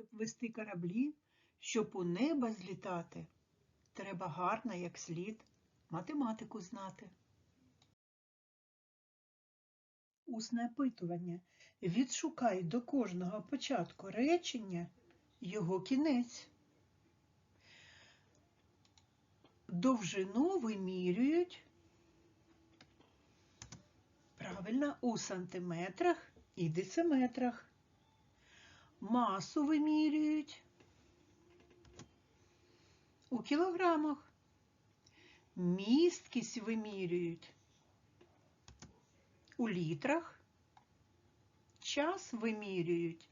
Щоб вести кораблі, щоб у небо злітати, треба гарно, як слід, математику знати. Усне опитування. Відшукай до кожного початку речення його кінець. Довжину вимірюють правильно у сантиметрах і дециметрах. Масу вимірюють у кілограмах. Місткість вимірюють у літрах. Час вимірюють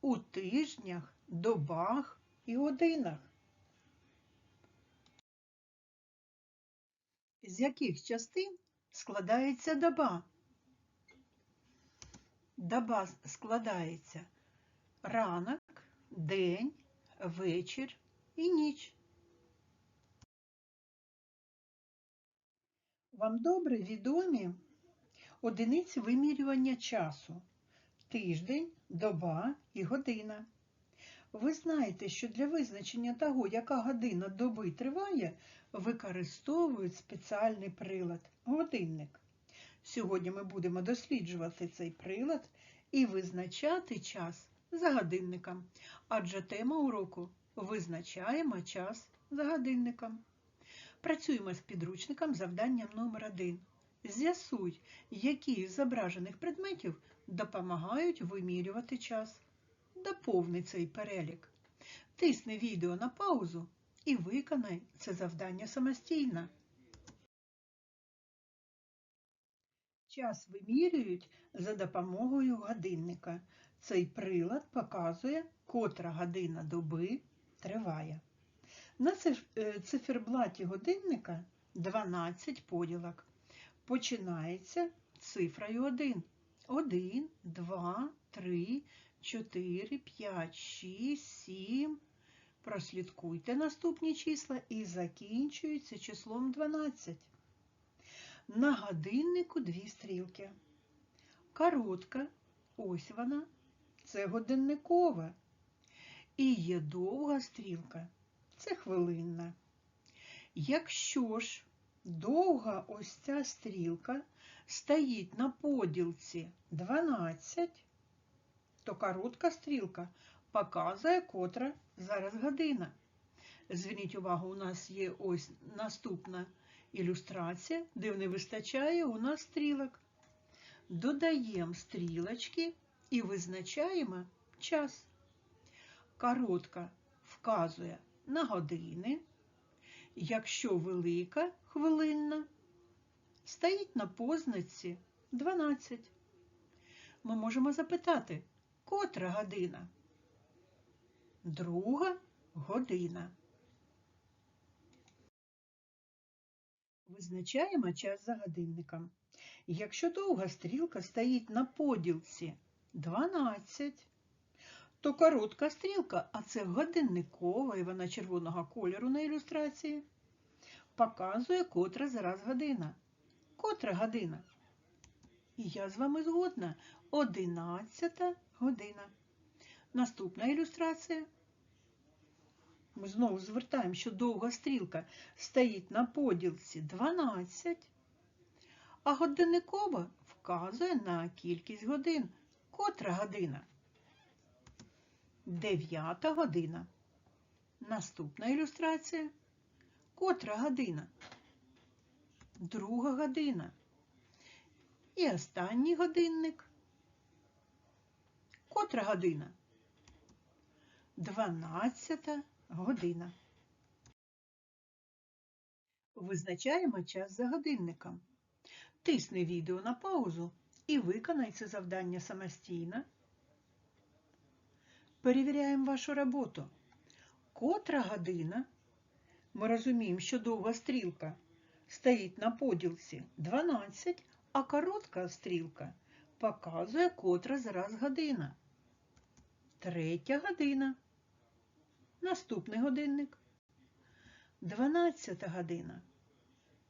у тижнях, добах і годинах. З яких частин складається доба? Доба складається ранок, день, вечір і ніч. Вам добре відомі одиниці вимірювання часу тиждень, доба і година. Ви знаєте, що для визначення того, яка година доби триває, використовують спеціальний прилад годинник. Сьогодні ми будемо досліджувати цей прилад і визначати час за годинником, адже тема уроку визначаємо час за годинником. Працюємо з підручником завданням номер 1 З'ясуй, які з зображених предметів допомагають вимірювати час. Доповни цей перелік. Тисни відео на паузу і виконай це завдання самостійно. Час вимірюють за допомогою годинника. Цей прилад показує, котра година доби триває. На циферблаті годинника 12 поділок. Починається цифрою 1. 1, 2, 3, 4, 5, 6, 7. Прослідкуйте наступні числа і закінчується числом 12. На годиннику дві стрілки. Коротка, ось вона, це годинникова. І є довга стрілка, це хвилинна. Якщо ж довга ось ця стрілка стоїть на поділці 12, то коротка стрілка показує, котра зараз година. Зверніть увагу, у нас є ось наступна ілюстрація, де не вистачає у нас стрілок. Додаємо стрілочки і визначаємо час. Коротка вказує на години, якщо велика хвилинна, стоїть на позначці 12. Ми можемо запитати, котра година? Друга година. Визначаємо час за годинником. Якщо довга стрілка стоїть на поділці 12, то коротка стрілка, а це годинникова, і вона червоного кольору на ілюстрації, показує, котра зараз година. Котра година? І я з вами згодна. 11 година. Наступна ілюстрація. Ми знову звертаємо, що довга стрілка стоїть на поділці 12, а годинникова вказує на кількість годин. Котра година? 9 година. Наступна ілюстрація. Котра година? Друга година. І останній годинник. Котра година? 12 година. Визначаємо час за годинником. Тисни відео на паузу і виконай це завдання самостійно. Перевіряємо вашу роботу. Котра година? Ми розуміємо, що довга стрілка стоїть на поділці 12, а коротка стрілка показує, котра зараз година. Третя година. Наступний годинник. 12 година.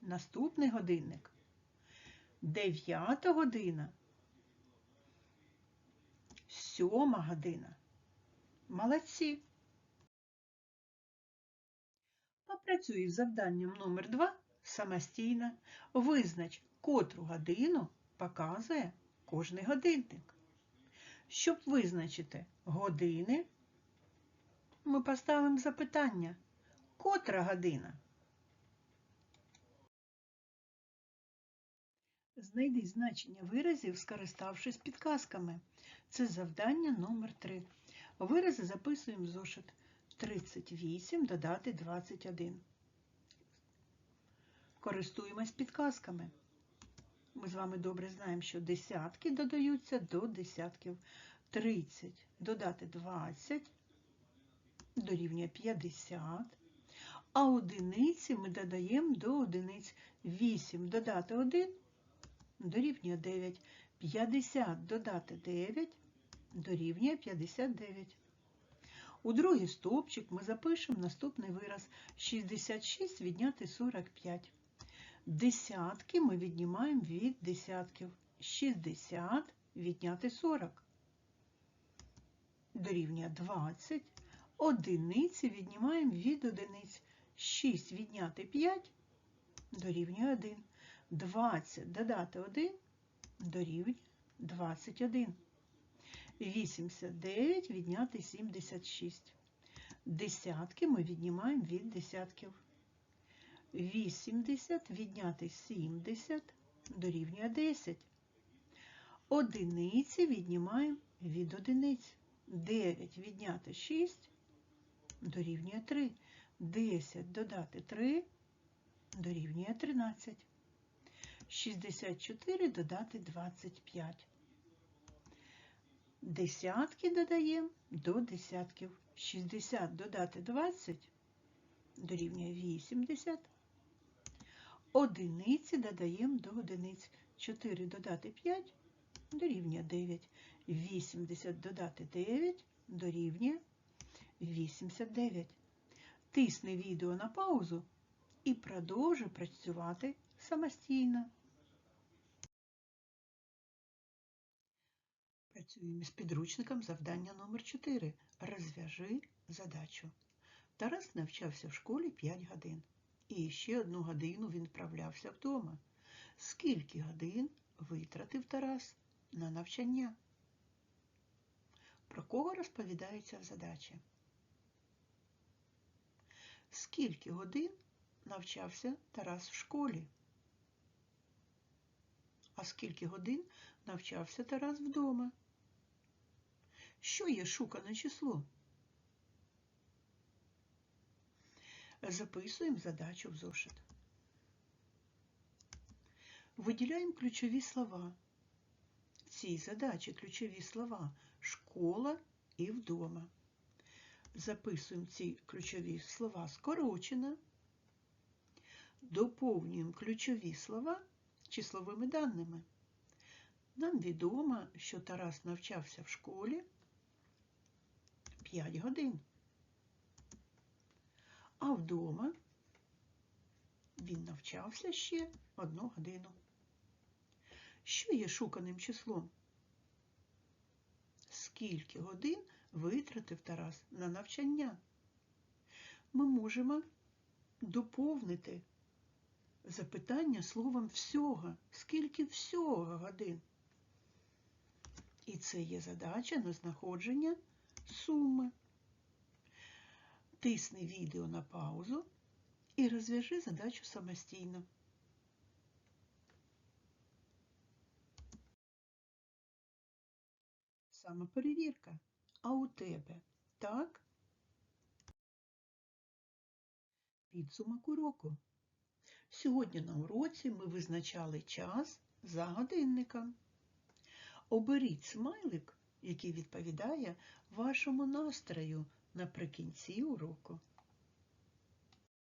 Наступний годинник. 9 година. сьома година. Молодці. Попрацюй з завданням номер 2 самостійно. Визнач, котру годину показує кожний годинник. Щоб визначити години, ми поставимо запитання. Котра година? Знайди значення виразів, скориставшись підказками. Це завдання номер 3. Вирази записуємо в зошит. 38 додати 21. Користуємось підказками. Ми з вами добре знаємо, що десятки додаються до десятків. 30 додати 20 дорівнює 50. А одиниці ми додаємо до одиниць 8 додати 1 дорівнює 9. 50 додати 9 дорівнює 59. У другий стовпчик ми запишемо наступний вираз 66 відняти 45. Десятки ми віднімаємо від десятків. 60 відняти 40. Дорівнює 20. Одиниці віднімаємо від одиниць. 6 відняти 5 дорівнює 1. 20 додати 1 дорівнює 21. 89 відняти 76. Десятки ми віднімаємо від десятків. 80 відняти 70 дорівнює 10. Одиниці віднімаємо від одиниць. 9 відняти 6 дорівнює 3. 10 додати 3 дорівнює 13. 64 додати 25. Десятки додаємо до десятків. 60 додати 20 дорівнює 80. Одиниці додаємо до одиниць. 4 додати 5 дорівнює 9. 80 додати 9 дорівнює 89. Тисни відео на паузу і продовжуй працювати самостійно. Працюємо з підручником завдання номер 4. Розв'яжи задачу. Тарас навчався в школі 5 годин. І ще одну годину він вправлявся вдома. Скільки годин витратив Тарас на навчання? Про кого розповідається в задачі? Скільки годин навчався Тарас в школі? А скільки годин навчався Тарас вдома? Що є шукане число? Записуємо задачу в зошит. Виділяємо ключові слова. В цій задачі ключові слова школа і вдома. Записуємо ці ключові слова скорочено. Доповнюємо ключові слова числовими даними. Нам відомо, що Тарас навчався в школі 5 годин. А вдома він навчався ще одну годину. Що є шуканим числом? Скільки годин витратив Тарас на навчання? Ми можемо доповнити запитання словом всього. Скільки всього годин? І це є задача на знаходження суми. Тисни відео на паузу і розв'яжи задачу самостійно. Самоперевірка. А у тебе так? Підсумок уроку. Сьогодні на уроці ми визначали час за годинником. Оберіть смайлик, який відповідає вашому настрою наприкінці уроку.